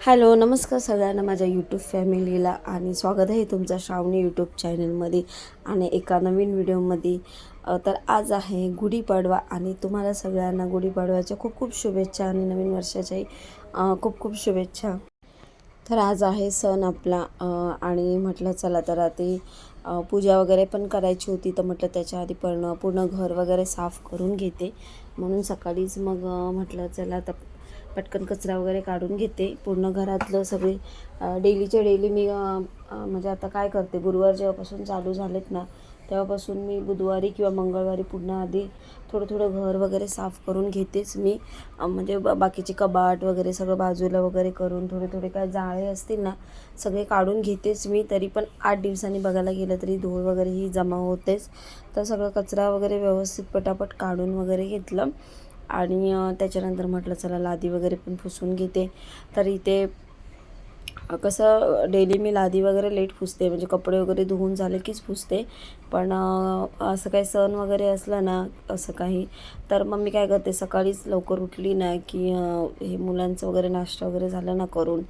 Hello नमस्कार सगळ्यांना माझ्या यूट्यूब फॅमिलीला आणि स्वागत आहे तुमचं श्रावणी यूट्यूब चॅनलमध्ये आणि एका नवीन व्हिडिओमध्ये. तर आज आहे गुढीपाडवा आणि तुम्हाला सगळ्यांना गुढीपाडव्याच्या खूप खूप शुभेच्छा आणि नवीन वर्षाच्याही खूप खूप शुभेच्छा. तर आज आहे सण आपला आणि म्हटलं चला तर आता पूजा वगैरे पण करायची होती तर म्हटलं त्याच्या आधी पण पूर्ण घर वगैरे साफ करून घेते. म्हणून सकाळीच मग म्हटलं चला तर पटकन कचरा वगैरे काढून घेते. पूर्ण घरातलं सगळे डेलीच्या डेली मी म्हणजे आता काय करते गुरुवार जेव्हापासून चालू झालेत ना तेव्हापासून मी बुधवारी किंवा मंगळवारी पूर्ण आधी थोडं थोडं घर वगैरे साफ करून घेतेच मी. म्हणजे ब बाकीचे कबाट वगैरे सगळं बाजूला वगैरे करून थोडे थोडे काय जाळे असतील ना सगळे काढून घेतेच मी. तरी पण आठ दिवसांनी बघायला गेलं तरी धूळ वगैरे ही जमा होतेच. तर सगळं कचरा वगैरे व्यवस्थित पटापट काढून वगैरे घेतलं. आणि त्याच्यानंतर म्हटलं चला लादी वगैरे पण पुसून घेते. तर इथे कसं डेली मी लादी वगैरे लेट पुसते. म्हणजे कपडे वगैरे धुवून झाले कीच पुसते. पण असं काही सण वगैरे असलं ना असं काही तर मग मी काय करते सकाळीच लवकर उठली ना की हे मुलांचं वगैरे नाश्ता वगैरे झालं ना करून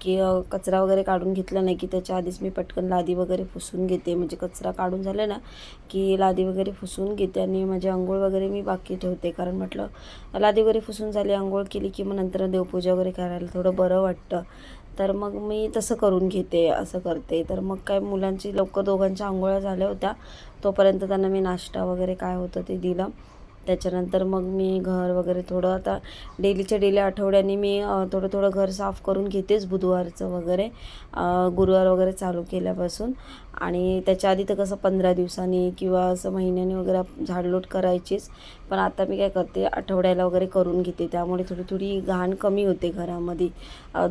की कचरा वगैरे काढून घेतला नाही की त्याच्या आधीच मी पटकन लादी वगैरे पुसून घेते. म्हणजे कचरा काढून झाला ना की लादी वगैरे पुसून घेते आणि माझी आंघोळ वगैरे मी बाकी ठेवते. कारण म्हटलं लादी वगैरे पुसून झाली आंघोळ केली की मग नंतर देवपूजा वगैरे करायला थोडं बरं वाटतं. तर मग मी तसं करून घेते असं करते. तर मग काय मुलांची लवकर दोघांच्या आंघोळ्या झाल्या होत्या. तोपर्यंत त्यांना मी नाश्ता वगैरे काय होतं ते दिलं. त्याच्यानंतर मग मी घर वगैरे थोडं आता डेलीच्या डेली आठवड्याने मी थोडं थोडं घर साफ करून घेतेच बुधवारचं वगैरे गुरुवार वगैरे चालू केल्यापासून. आणि त्याच्या आधी तर कसं पंधरा दिवसांनी किंवा असं महिन्याने वगैरे झाडलोट करायचीच. पण आता मी काय करते आठवड्याला वगैरे करून घेते. त्यामुळे थोडी थोडी घाण कमी होते घरामध्ये.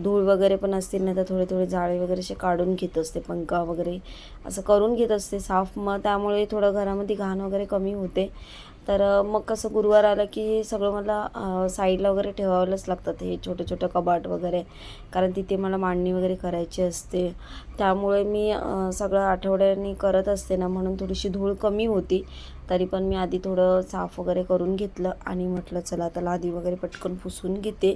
धूळ वगैरे पण असतील ना तर थोडे थोडे जाळे वगैरे असे काढून घेत असते पंखा वगैरे. असं करून घेत असते साफ. मग त्यामुळे थोडं घरामध्ये घाण वगैरे कमी होते. तर मग कसं गुरुवार आलं की सगळं मला साईडला वगैरे ठेवावंच लागतात हे छोटं छोटं कबाट वगैरे कारण तिथे मला मांडणी वगैरे करायची असते. त्यामुळे मी सगळं आठवड्याने करत असते ना म्हणून थोडीशी धूळ कमी होती. तरी पण मी आधी थोडं साफ वगैरे करून घेतलं आणि म्हटलं चला त्याला आधी वगैरे पटकन पुसून घेते.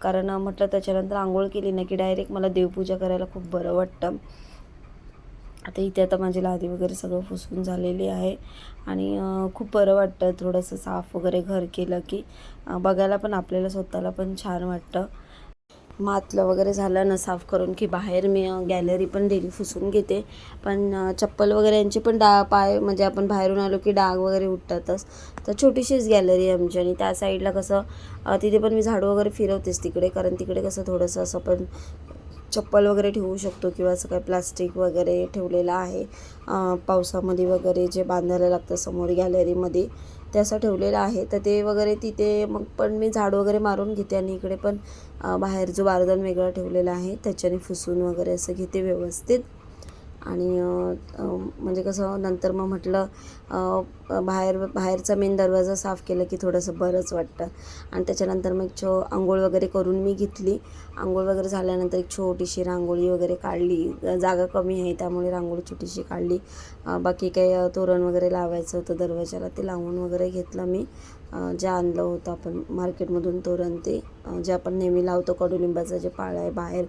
कारण म्हटलं त्याच्यानंतर आंघोळ केली ना की डायरेक्ट मला देवपूजा करायला खूप बरं वाटतं. आता इथे आता माझी लादी वगैरे सगळं फुसून झालेली आहे. आणि खूप बरं वाटतं थोडंसं साफ वगैरे घर केलं की बघायला पण आपल्याला स्वतःला पण छान वाटतं. मातलं वगैरे झालं ना साफ करून की बाहेर मी गॅलरी पण डेली फुसून घेते. पण चप्पल वगैरे यांची पण डा पाय म्हणजे आपण बाहेरून आलो की डाग वगैरे उठतातच. तर छोटीशीच गॅलरी आहे आमची आणि त्या साईडला कसं तिथे पण मी झाडू वगैरे फिरवतेच तिकडे. कारण तिकडे कसं थोडंसं असं पण चप्पल वगैरे ठेवू शकतो किंवा असं काही प्लास्टिक वगैरे ठेवलेलं आहे. पावसामध्ये वगैरे जे बांधायला लागतं समोर गॅलरीमध्ये ते असं ठेवलेलं आहे. तर ते वगैरे तिथे मग पण मी झाड वगैरे मारून घेते आणि इकडे पण बाहेर जो बारदान वेगळा ठेवलेला आहे त्याच्याने फुसून वगैरे असं घेते व्यवस्थित. आणि म्हणजे कसं नंतर मग म्हटलं बाहेर बाहेरचा मेन दरवाजा साफ केला की थोडंसं बरंच वाटतं. आणि त्याच्यानंतर मग छो आंघोळ वगैरे करून मी घेतली. आंघोळ वगैरे झाल्यानंतर एक छोटीशी रांगोळी वगैरे काढली. जागा कमी आहे त्यामुळे रांगोळी छोटीशी काढली. बाकी काही तोरण वगैरे लावायचं होतं दरवाजाला ते लावून वगैरे घेतलं मी. जे आणलं होतं आपण मार्केटमधून तोरण ते. जे आपण नेहमी लावतो कडुलिंबाचं जे पाळं आहे बाहेर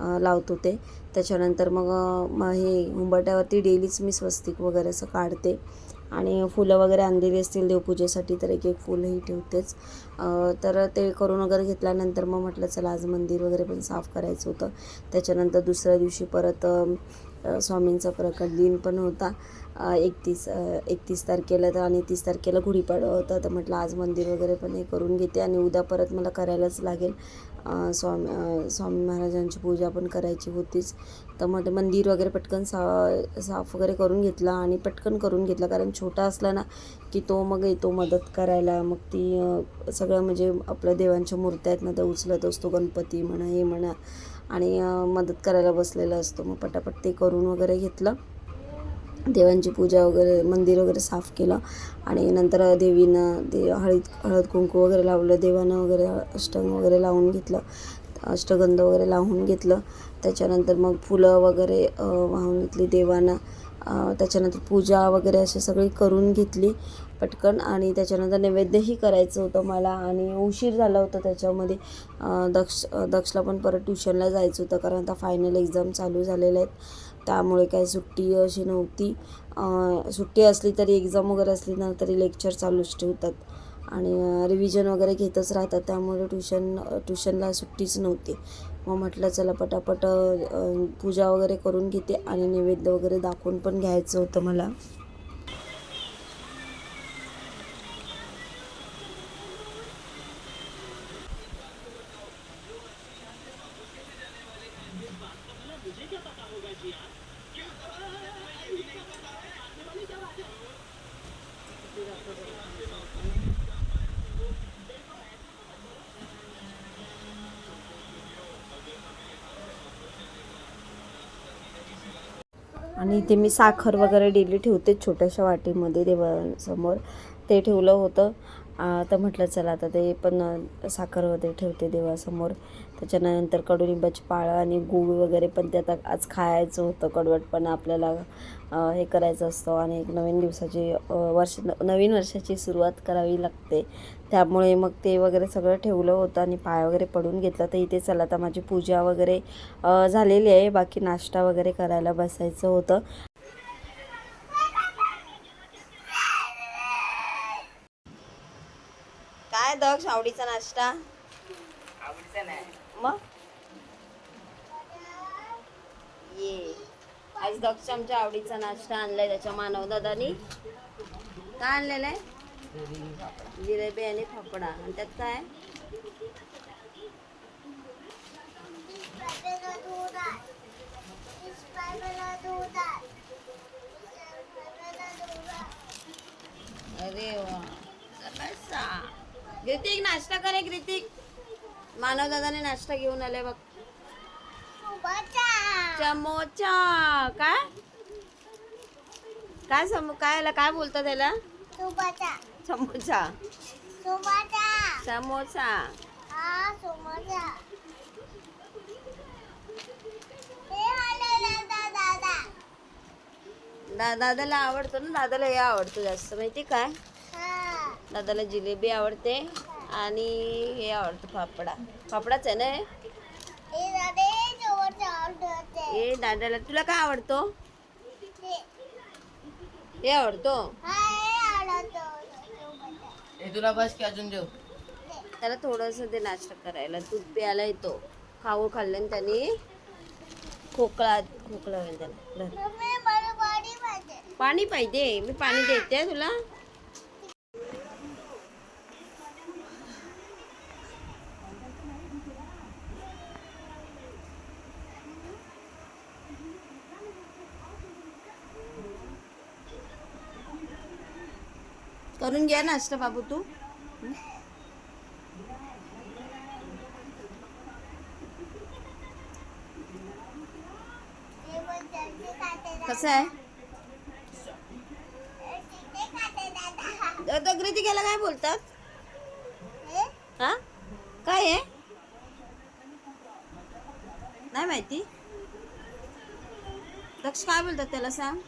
लावतो ते त्याच्यानंतर मग मग हे उंबरट्यावरती डेलीच मी स्वस्तिक वगैरे असं काढते. आणि फुलं वगैरे आणलेली असतील देवपूजेसाठी तर एक एक फुलंही ठेवतेच. तर ते करून वगैरे घेतल्यानंतर मग म्हटलं चला आज मंदिर वगैरे पण साफ करायचं होतं. त्याच्यानंतर दुसऱ्या दिवशी परत स्वामींचा प्रकट दिन पण होता. एकतीस एकतीस तारखेला तर आणि तीस तारखेला गुढीपाडवा होता. तर म्हटलं आज मंदिर वगैरे पण हे करून घेते आणि उद्या परत मला करायलाच लागेल. स्वामी स्वामी महाराजांची पूजा पण करायची होतीच. तर मग ते मंदिर वगैरे पटकन सा साफ वगैरे करून घेतला आणि पटकन करून घेतला. कारण छोटा असला ना की तो मग येतो मदत करायला. मग ती सगळं म्हणजे आपल्या देवांच्या मूर्त्या आहेत ना त्या उचलत असतो गणपती म्हणा हे म्हणा. आणि मदत करायला बसलेला असतो. मग पटापट ते करून वगैरे घेतलं. देवांची पूजा वगैरे मंदिर वगैरे साफ केलं. आणि नंतर देवीनं दे हळद हळद कुंकू वगैरे लावलं. देवानं वगैरे अष्टंग वगैरे लावून घेतलं. अष्टगंध वगैरे लावून घेतलं. त्याच्यानंतर मग फुलं वगैरे वाहून घेतली देवानं. त्याच्यानंतर पूजा वगैरे अशी सगळी करून घेतली. पटकन आणि त्याच्यानंतर नैवेद्यही करायचं होतं मला आणि उशीर झाला होता त्याच्यामध्ये. दक्ष दक्षला पण परत ट्युशनला जायचं होतं कारण आता फायनल एक्झाम चालू झालेल्या आहेत. त्यामुळे काही सुट्टी अशी नव्हती. सुट्टी असली तरी एक्झाम वगैरे असली ना तरी लेक्चर चालूच ठेवतात. आणि रिव्हिजन वगैरे घेतच राहतात. त्यामुळे ट्युशन ट्युशनला सुट्टीच नव्हती. मग म्हटलं चला पटापट पूजा वगैरे करून घेते आणि नैवेद्य वगैरे दाखवून पण घ्यायचं होतं मला. आणि इथे मी साखर वगैरे डेली ठेवते छोट्याशा वाटीमध्ये देवासमोर. ते ठेवलं होतं. तर म्हटलं चला आता ते पण साखर वगैरे ठेवते देवासमोर. त्याच्यानंतर कडुनिंबाची पाळं आणि गूळ वगैरे पण ते आता आज खायचं होतं कडवट पण आपल्याला हे करायचं असतं. आणि एक नवीन दिवसाची वर्ष नवीन वर्षाची सुरुवात करावी लागते. त्यामुळे मग ते वगैरे सगळं ठेवलं होतं आणि पाय वगैरे पडून घेतलं. तर इथे चला आता माझी पूजा वगैरे झालेली आहे. बाकी नाश्ता वगैरे करायला बसायचं होतं. काय दक्ष आवडीचा नाश्ता मग? ये. आज दक्ष आमच्या आवडीचा नाश्ता आणलाय त्याच्या मानव दादानी. काय आणलेला आहे? जिलेबी आणि फाफडा. आणि त्यात काय? अरे वा. कृतिक नाश्ता करे कृतिक मानव दादाने नाश्ता घेऊन आले बघ. चमोचा काय? काय सम काय याला काय बोलतात त्याला? समोसा. समोसा. दादाला आवडतो ना? दादाला हे आवडतो जास्त. माहिती काय? दादाला जिलेबी आवडते आणि हे आवडतं फाफडा. फाफडाच आहे ना हे? हे दादाला तुला काय आवडतो? हे. आवडतो? हे तुला बस की अजून देऊ. त्याला थोडंसं ते नाश्ता करायला. दूध प्यायला येतो. खाऊ खाल्ल्याने त्यांनी खोकला खोकला होईल त्याला. पाणी पाहिजे. मी पाणी देते तुला. करून घ्या नाश्ता बाबू तू. कसं आहे? दगरी गेला काय बोलतात? हा? काय आहे नाही माहिती. दक्ष काय बोलतात त्याला सांग.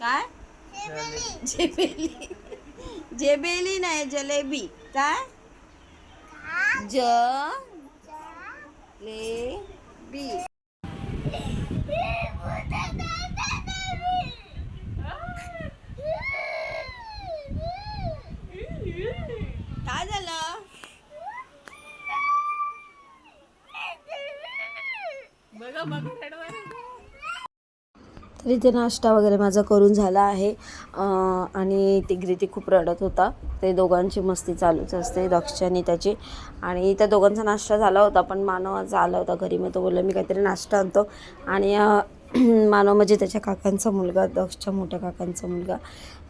काय? जेबेली जेबेली नाही जलेबी. काय? ज ले बी काय झालं तर इथे नाश्ता वगैरे माझा करून झाला आहे. आणि ती खूप रडत होता. ते दोघांची मस्ती चालूच असते दक्ष आणि त्याची. आणि त्या दोघांचा नाश्ता झाला होता पण मानव आला होता घरी. मग तो बोलला मी काहीतरी नाश्ता आणतो. आणि मानव म्हणजे त्याच्या काकांचा मुलगा दक्षच्या मोठ्या काकांचा मुलगा.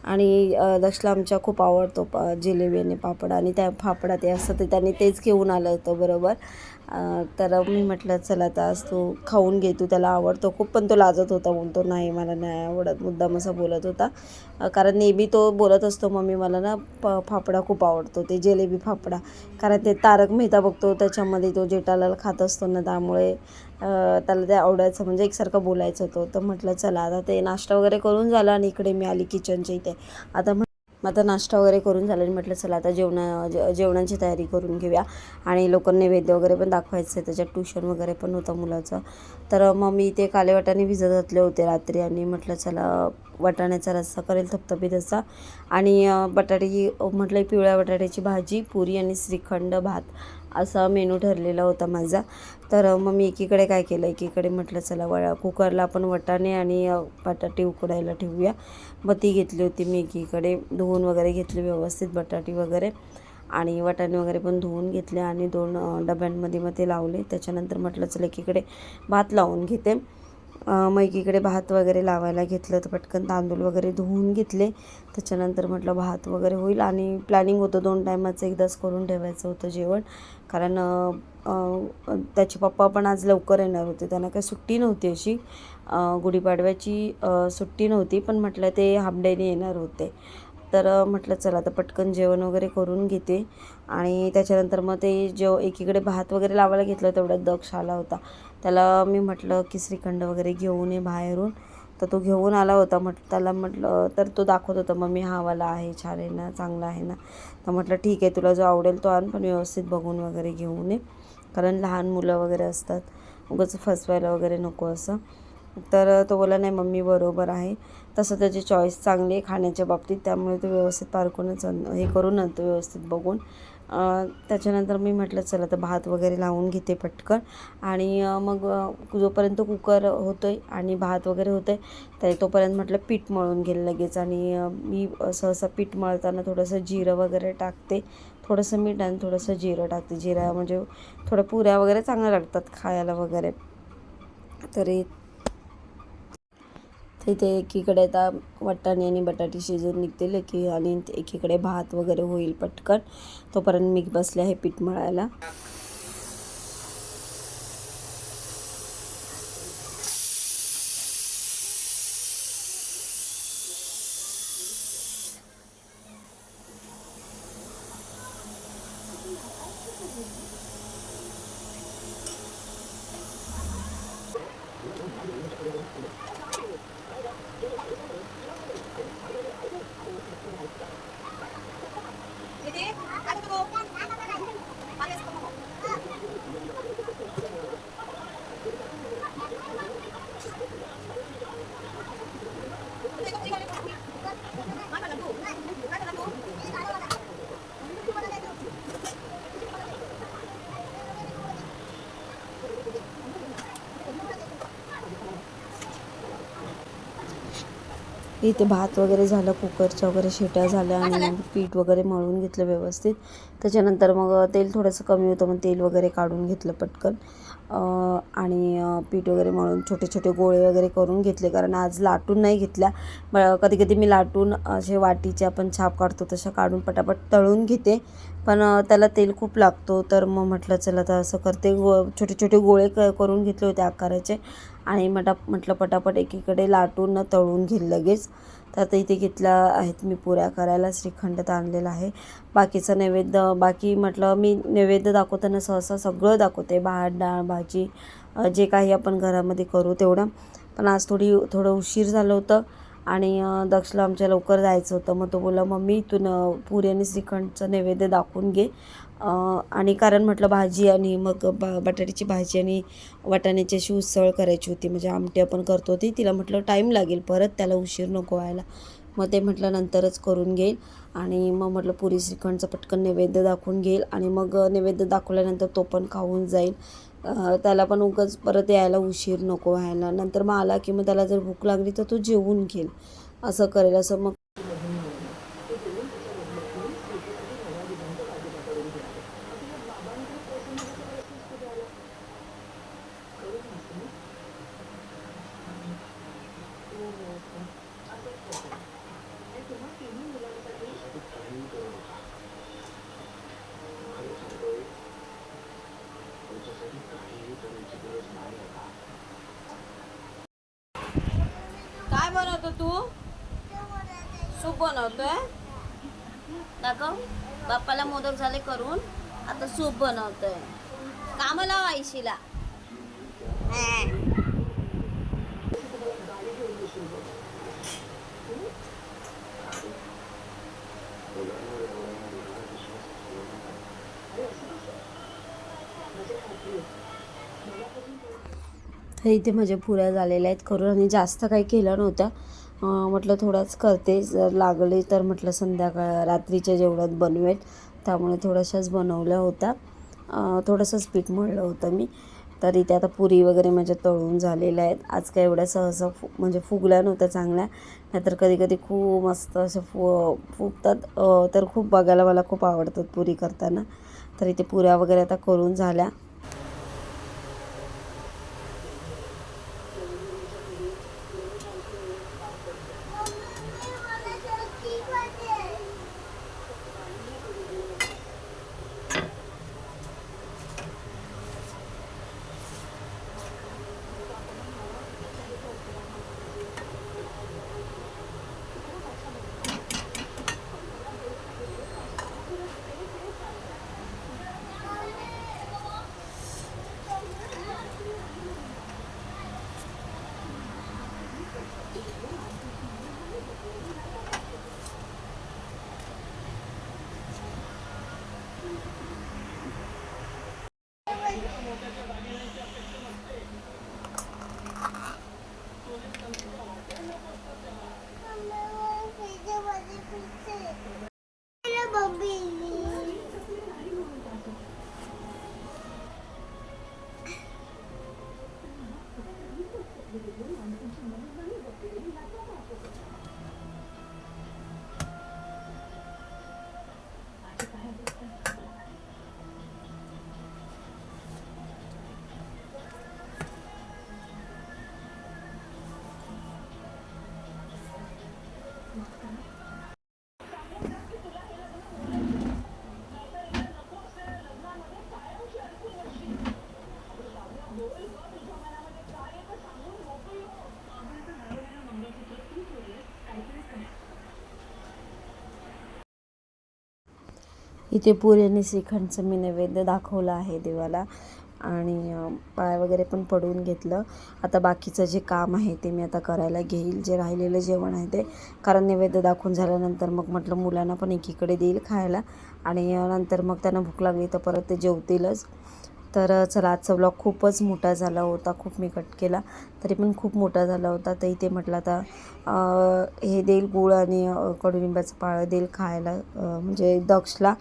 आणि दक्षला आमच्या खूप आवडतो प जिलेबी आणि पापड. आणि त्या फापडा ते असतं ते त्यांनी तेच घेऊन आलं होतं बरोबर. तर मी म्हटलं चला आता आज तू खाऊन घे तू त्याला आवडतो खूप. पण तो लाजत होता बोलतो नाही मला नाही आवडत. मुद्दाम असा बोलत होता. कारण नेहमी तो बोलत असतो मम्मी मला ना प फाफडा खूप आवडतो ते जिलेबी फाफडा. कारण ते तारक मेहता बघतो त्याच्यामध्ये तो जेठालाल खात असतो ना त्यामुळे त्याला ते आवडायचं म्हणजे एकसारखं बोलायचं होतं तर म्हटलं चला आता ते नाश्ता वगैरे करून झाला आणि इकडे मी आली किचनच्या इथे. आता मग आता नाश्ता वगैरे करून झाला आणि म्हटलं चला आता जेवणा जेवणाची तयारी करून घेऊया. आणि लोकांना नैवेद्य वगैरे पण दाखवायचं आहे त्याच्यात ट्युशन वगैरे पण होतं मुलाचं. तर मग मी ते काले वाटाणे भिजत घातले होते रात्री आणि म्हटलं चला वाटाण्याचा रस्सा करेल थपथपीत असा. आणि बटाट्याची म्हटलं पिवळ्या बटाट्याची भाजी पुरी आणि श्रीखंड भात. असा मेनू ठरलेला होता माझा. तर मग मी एकीकडे काय केलं? एकीकडे म्हटलं चला वळा कुकरला आपण वटाणे आणि बटाटे उकडायला ठेवूया. मग ती घेतली होती मी एकीकडे. धुवून वगैरे घेतली व्यवस्थित बटाटे वगैरे. आणि वाटाणे वगैरे पण धुवून घेतले आणि दोन डब्यांमध्ये मग ते लावले. त्याच्यानंतर म्हटलं चला एकीकडे भात लावून घेते. अ, मग एकीकडे भात वगैरे लावायला घेतलं तर पटकन तांदूळ वगैरे धुवून घेतले. त्याच्यानंतर म्हटलं भात वगैरे होईल आणि प्लॅनिंग होतं दोन टायमाचं एकदाच करून ठेवायचं होतं जेवण. कारण त्याचे पप्पा पण आज लवकर येणार होते. त्यांना काही सुट्टी नव्हती अशी. गुढीपाडव्याची सुट्टी नव्हती पण म्हटलं ते हाफडेने येणार होते. तर म्हटलं चला आता पटकन जेवण वगैरे करून घेते. आणि त्याच्यानंतर मग ते जेव एकीकडे भात वगैरे लावायला घेतलं तेवढ्यात दक्ष आला होता. त्याला मी म्हटलं की श्रीखंड वगैरे घेऊन ये बाहेरून. तर तो घेऊन आला होता. म्हट त्याला म्हटलं तर तो दाखवत होता मम्मी हा वाला आहे छान आहे ना चांगला आहे ना. तर म्हटलं ठीक आहे तुला जो आवडेल तो आण पण व्यवस्थित बघून वगैरे घेऊन ये. कारण लहान मुलं वगैरे असतात. उगाच फसवायला वगैरे नको असं. तर तो बोला नाही मम्मी बरोबर आहे. तसं त्याची चॉईस चांगली आहे खाण्याच्या बाबतीत. त्यामुळे तो व्यवस्थित पारखूनच हे करून आणतो व्यवस्थित बघून. त्याच्यानंतर मी म्हटलं चला तर भात वगैरे लावून घेते पटकन. आणि मग जोपर्यंत कुकर होतो आहे आणि भात वगैरे होतं आहे तर तोपर्यंत म्हटलं पीठ मळून घेईल लगेच. आणि मी सहसा पीठ मळताना थोडंसं जिरं वगैरे टाकते. थोडंसं मीठ आणि थोडंसं जिरं टाकते. जिरा म्हणजे थोडं पुऱ्या वगैरे चांगल्या लागतात खायला वगैरे. तरी तिथे एकीकडे आता वाटाणे आणि बटाटे शिजून निघतील एकी आणि एकीकडे भात वगैरे होईल पटकन. तोपर्यंत मी बसले आहे पीठ मळायला. इथे भात वगैरे झालं कुकरच्या वगैरे शिट्या झाल्या आणि मग पीठ वगैरे मळून घेतलं व्यवस्थित. त्याच्यानंतर मग तेल थोडंसं कमी होतं मग तेल वगैरे काढून घेतलं पटकन. आणि पीठ वगैरे मळून छोटे छोटे गोळे वगैरे करून घेतले. कारण आज लाटून नाही घेतल्या. कधी कधी मी लाटून असे वाटीचे आपण छाप काढतो तशा काढून पटापट तळून घेते. पण त्याला तेल खूप लागतो. तर मग म्हटलं चला तर असं करते. गो छोटे छोटे गोळे क करून घेतले होते आकाराचे. आणि मटा म्हटलं पटापट एकीकडे लाटून तळून घेईल लगेच. तर आता इथे घेतल्या आहेत. मी पुऱ्या करायला श्रीखंड आणलेला आहे. बाकीचं नैवेद्य बाकी म्हटलं मी नैवेद्य दाखवताना सहसा सगळं दाखवते. भात डाळ भाजी जे काही आपण घरामध्ये करू तेवढं. पण आज थोडी थोडं उशीर झालं होतं. आणि दक्षला आमच्या लवकर जायचं होतं. मग तो बोला मम्मी तू न पुरी आणि श्रीखंडचं नैवेद्य दाखवून घे. आणि कारण म्हटलं भाजी आणि मग ब बटाट्याची भाजी आणि वाटाण्याची अशी उसळ करायची होती. म्हणजे आमटी आपण करतो ती तिला म्हटलं टाईम लागेल परत त्याला उशीर नको व्हायला. मग ते म्हटलं नंतरच करून घेईल. आणि मग म्हटलं पुरी श्रीखंडचं पटकन नैवेद्य दाखवून घेईल. आणि मग नैवेद्य दाखवल्यानंतर तो पण खाऊन जाईल. त्याला पण उगाच परत यायला उशीर नको व्हायला. नंतर मग आला की मग त्याला जर भूक लागली तर तो जेवून घेईल. असं करेल. असं मग बनवतो तू? सूप बनवतोय? दाखव. बाप्पाला मोदक झाले करून आता सूप बनवतोय. कामं लाव आयशीला तर इथे माझ्या पुऱ्या झालेल्या आहेत. करून आणि जास्त काही केलं नव्हतं. म्हटलं थोडाच करते. जर लागले तर म्हटलं संध्याकाळ रात्रीच्या जेवणात बनवेल. त्यामुळे थोड्याशाच बनवल्या होत्या थोडंसंच पीठ मळलं होतं मी. तर इथे आता पुरी वगैरे माझ्या तळून झालेल्या आहेत. आज काय एवढ्या सहसा फु म्हणजे फुगल्या नव्हत्या चांगल्या. नाहीतर कधी कधी खूप मस्त असे फु फुगतात. तर खूप बघायला मला खूप आवडतात पुरी करताना. तर इथे पुऱ्या वगैरे आता करून झाल्या. इथे पुरी आणि श्रीखंडचं मी नैवेद्य दाखवलं आहे देवाला. आणि पाय वगैरे पण पडवून घेतलं. आता बाकीचं जे काम आहे ते मी आता करायला घेईल. जे राहिलेलं जेवण आहे ते. कारण नैवेद्य दाखवून झाल्यानंतर मग म्हटलं मुलांना पण एकीकडे देईल खायला. आणि नंतर मग त्यांना भूक लागली तर परत ते जेवतीलच. तर चला आजचा ब्लॉग खूपच मोठा झाला होता खूप मी कट केला. तरी पण खूप मोठा झाला होता. तर इथे म्हटलं आता हे देईल गुळ आणि कडुलिंबाचं पाळं देईल खायला म्हणजे दक्षला.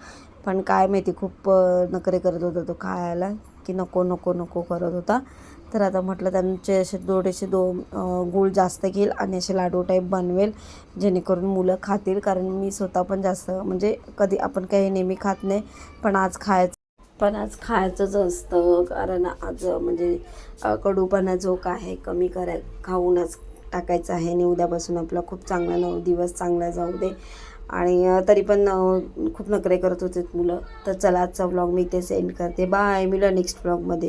पण काय माहिती खूप नकरे नखरे करत होता तो खायला की नको नको नको करत होता. तर आता म्हटलं त्यांचे असे थोडेसे दोन गूळ जास्त घेईल आणि असे लाडू टाईप बनवेल जेणेकरून मुलं खातील. कारण मी स्वतः पण जास्त म्हणजे कधी आपण काही नेहमी खात नाही पण आज खायचं पण आज खायचंच असतं कारण आज म्हणजे कडूपणा जो काय आहे कमी कराय खाऊनच टाकायचं आहे. आणि उद्यापासून आपला खूप चांगला नऊ दिवस चांगला जाऊ दे. आणि तरी पण खूप नखरे करत होते मुलं. तर चला आजचा ब्लॉग मी इथे सेंड करते. बाय मिला नेक्स्ट ब्लॉगमध्ये